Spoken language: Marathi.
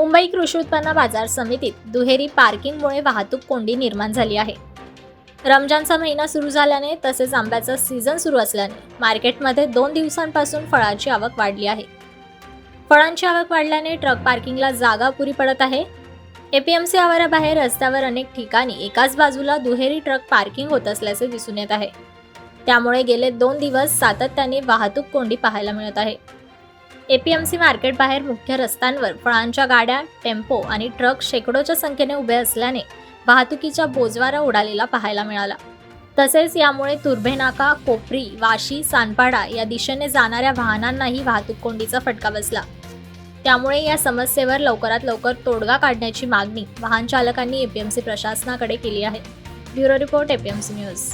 मुंबई कृषी उत्पन्न बाजार समितीत दुहेरी पार्किंगमुळे वाहतूक कोंडी निर्माण झाली आहे. रमजानचा महिना सुरू झाल्याने तसेच आंब्याचा सीझन सुरू असल्याने मार्केटमध्ये दोन दिवसांपासून फळांची आवक वाढली आहे. फळांची आवक वाढल्याने ट्रक पार्किंगला जागा पुरी पडत आहे. एपीएमसी आवाराबाहेर रस्त्यावर अनेक ठिकाणी एकाच बाजूला दुहेरी ट्रक पार्किंग होत असल्याचे दिसून येत आहे. त्यामुळे गेले दोन दिवस सातत्याने वाहतूक कोंडी पाहायला मिळत आहे. एपीएमसी मार्केट बाहेर मुख्य रस्त्यांवर फळांच्या गाड्या टेम्पो आणि ट्रक शेकडोच्या संख्येने उभे असल्याने वाहतुकीचा बोजवारा उडालेला पाहायला मिळाला. तसेच यामुळे तुर्भेनाका कोपरी वाशी सानपाडा या दिशेने जाणाऱ्या वाहनांनाही वाहतूक कोंडीचा फटका बसला. त्यामुळे या समस्येवर लवकरात लवकर तोडगा काढण्याची मागणी वाहन चालकांनी एपीएमसी प्रशासनाकडे केली आहे. Bureau report APMC news.